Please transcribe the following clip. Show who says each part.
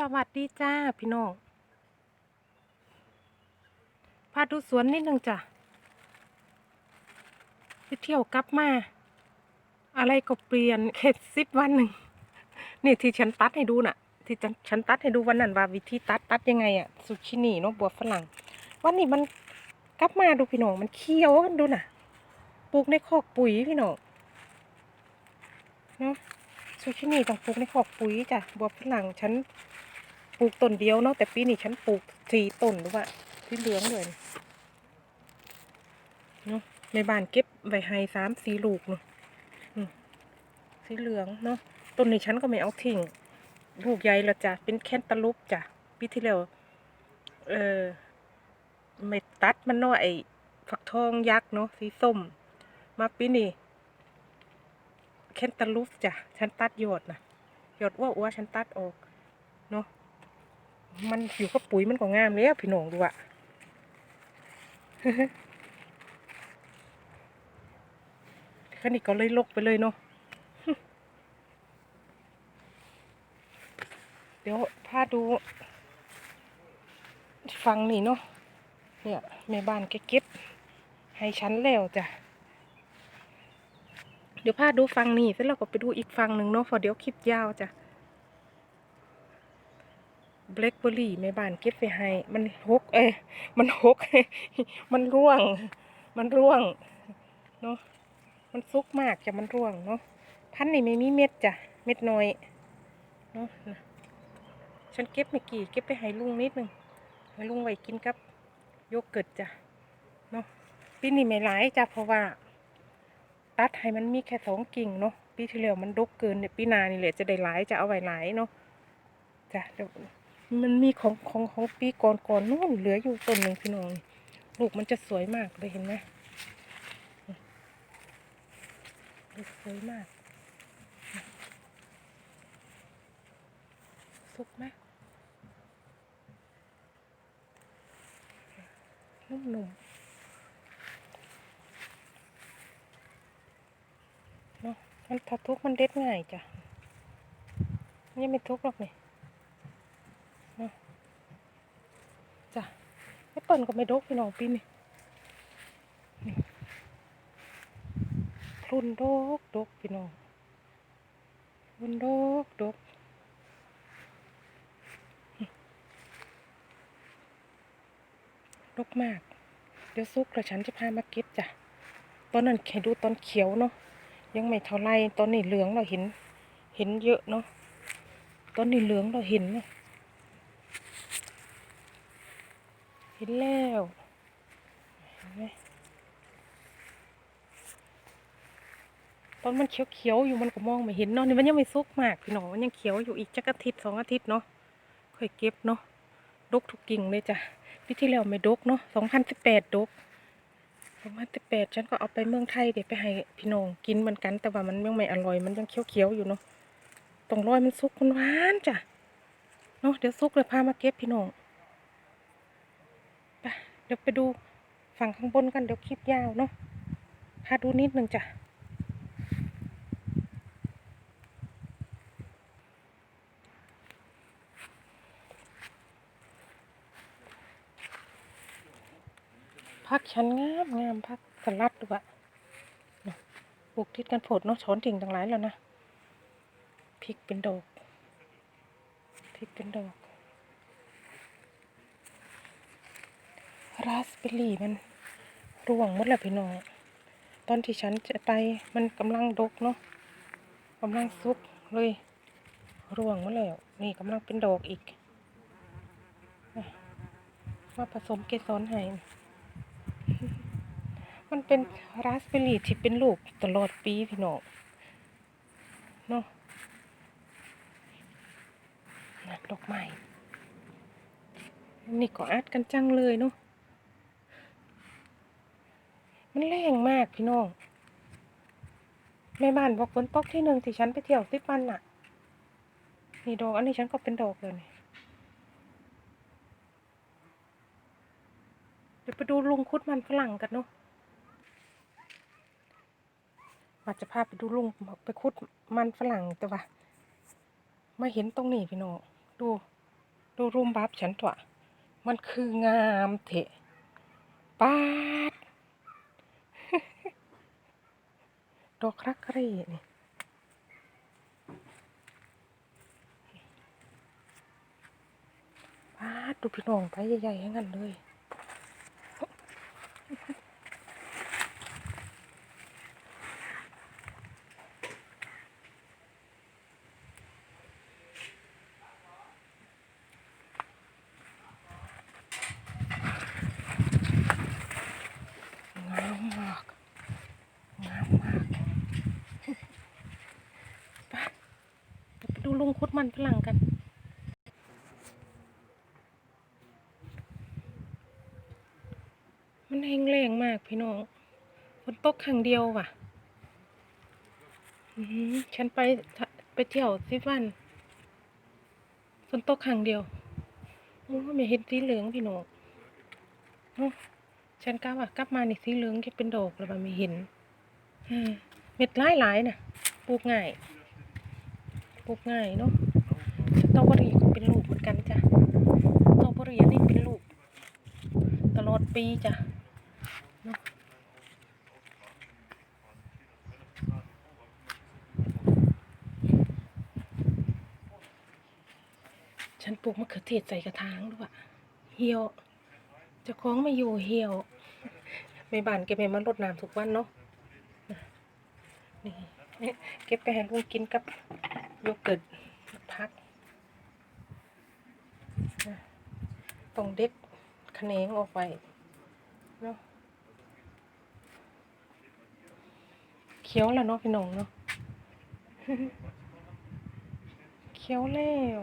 Speaker 1: สวัสดีจ้าพี่น้องพาดูสวนนิดนึงจ้ะไปเที่ยวกลับมา อะไรก็เปลี่ยนแค่สิบวันหนึ่ง นี่ที่ฉันตัดให้ดูน่ะ ที่ฉันฉันตัดให้ดูวันนั้นว่าวิธีตัดตัดยังไงอะสุชินีเนาะบัวฝรั่ง วันนี้มันกลับมาดูพี่น้องมันเขียวกันดูน่ะ ปลูกในคอกปุ๋ยพี่น้องเนาะซูชินี่ต้องปลูกในขอกปุ๋ยจ้ะบัวฝรั่งฉัน ปลูกต้นเดียวเนาะแต่ปีนี้ฉันปลูกสี่ต้นหรือว่าที่เหลืองเลยเนาะในบ้านเก็บไว้ให้สามสีลูกเนาะสีเหลืองเนาะต้นนี้ฉันก็ไม่เอาทิ้งลูกใหญ่แล้วจ้ะเป็นแคนตาลูปจ้ะปีที่แล้วเออไม่ตัดมันเนาะไอ้ฝักทองยักษ์เนาะสีส้ม มาปีนี้แคนตาลูปจ้ะฉันตัดยอดนะยอดอ้วๆฉันตัดออก มันอยู่กับปุ๋ยมันก็งามแล้วพี่น้องดูอะคันนี้ก็เลยลกไปเลยเนาะ เดี๋ยวพาดูฟังนี่เนาะ เนี่ยแม่บ้านแกเก็บให้ฉันแล้วจ้ะ เดี๋ยวพาดูฟังนี่เสร็จแล้วก็ไปดูอีกฟังหนึ่งเนาะพอเดี๋ยวคลิปยาวจ้ะ แบล็คเบอร์รี่แม่บ้านเก็บไปให้มันหกเอ้ยมันหกมันร่วง มันร่วงเนาะมันซุกมากจ้ะมันร่วงเนาะพันนี่ไม่มีเม็ดจ้ะเม็ดน้อยเนาะฉันเก็บไม่กี่เก็บไปให้ลุงนิดหนึ่งให้ลุงไว้กินกับโยเกิร์ตจ้ะเนาะปีนี้ไม่หลายจ้ะเพราะว่า ตัดให้มันมีแค่สองกิ่งเนาะปีที่แล้วมันดกเกินเนี่ยปีนานี่แหละจะได้หลายจะเอาไว้หลายเนาะจ้ะเดี๋ยว มันมีของของของปีก่อนก่อนนู่นเหลืออยู่ต้นหนึ่งพี่น้องลูกมันจะสวยมากเลยเห็นไหมลูกสวยมากสุกไหมนุ่มๆเนาะมันถ้าทุกมันเด็ดง่ายจ้ะนยังไม่ทุกหรอกนี่เนาะจ้ะ แอปเปิลก็ไม่ดกพี่น้องปีนี้นี่พรุนดกดกพี่น้องรุนดกดกดกมาก เดี๋ยวซุกแล้วฉันจะพามาเก็บจ้ะตอนนั้นแค่ดูตอนเขียวเนาะยังไม่เท่าไรตอนนี้เหลืองเราเห็น เห็นเยอะเนาะตอนนี้เหลืองเราเห็นเนาะ เห็นแล้วเห็นไหมตอนมันเขียวๆอยู่มันก็มองไม่เห็นเนาะนี่มันยังไม่สุกมากพี่น้องมันยังเขียวอยู่อีกจักอาทิตย์สองอาทิตย์เนาะค่อยเก็บเนาะดกทุกกิ่งเลยจ้ะปีที่แล้วไม่ดกเนาะสองพันสิบแปดดกสองพันสิบแปดฉันก็เอาไปเมืองไทยเดี๋ยวไปให้พี่น้องกินเหมือนกัน แต่ว่ามันยังไม่อร่อยมันยังเคี้ยวๆอยู่เนาะตรงรอยมันสุกมันหวานจ้ะเนาะเดี๋ยวสุกเลยพามาเก็บพี่น้อง ปเดี๋ยวไปดูฝั่งข้างบนกันเดี๋ยวคลิปยาวเนาะพาดูนิดหนึ่งจ้ะพักฉันงามงามพักสลัดด้วยเนาะปลูกทิศกันโผดเนาะช้อนถิ่งต่างหลายแล้วนะพริกเป็นดอกพริกเป็นดอก ราสเบอร์รี่มันร่วงหมดแล้วพี่น้อง ตอนที่ฉันจะไปมันกำลังดกเนาะกำลังสุกเลยร่วงหมดแล้ว นี่กำลังเป็นดอกอีกอะมาผสมเกสรให้มันเป็นราสเบอร์รี่ที่เป็นลูกตลอดปีพี่น้องเนาะดอกไม้นี่ก็อัดกันจังเลยเนาะ มันแรงมากพี่น้องแม่บ้านบอกฝนตกที่หนึ่งที่ฉันไปเที่ยวสิบวันน่ะ นี่ดอกอันนี้ฉันก็เป็นดอกเลยนี่เดี๋ยวไปดูลุงคุดมันฝรั่งกันเนาะว่าจะพาไปดูลุงไปคุดมันฝรั่งแต่ว่ามาเห็นตรงนี้พี่น้องดูดูรุมบับฉันตัวมันคืองามเถะปา ดดอกรักเร่นี่ปาดดูพี่น้องไปใหญ่ๆให้งั้นเลย งามมาก งามมากไปเดี๋ยวไปดูลุงคุด มันฝรั่งกันมันแห้งแรงมากพี่น้องฝนตกครั้งเดียวว่ะอือหือฉันไปไปเที่ยวสิบวันฝนตกครั้งเดียวโอ้ไม่เห็นสีเหลืองพี่น้องฉันกะว่ากลับมาในสีเหลืองจะเป็นดอกแล้วมันไม่เห็นอืมเม็ดหลายหลายๆน่ะ ปลูกง่าย ปลูกง่ายเนาะสตรอเบรี่ก็เป็นลูกเหมือนกันจ้ะสตรอเบรี่อันนี้เป็นลูก ตลอดปีจ้ะเนาะฉันปลูกมะเขือเทศใส่กระถางด้วยเหี่ยวจะคล้องไม่อยู่เหี่ยวไม่บานเก็บไปมันรดน้ำทุกวันเนาะนี่เก็บไปให้ลุงกินกับ โยเกิร์ตพักนะต้องเด็ดขะแขนงออกไปเนาะเคี้ยวแล้วเนาะพี่น้องเนาะเคี้ยวแล้ว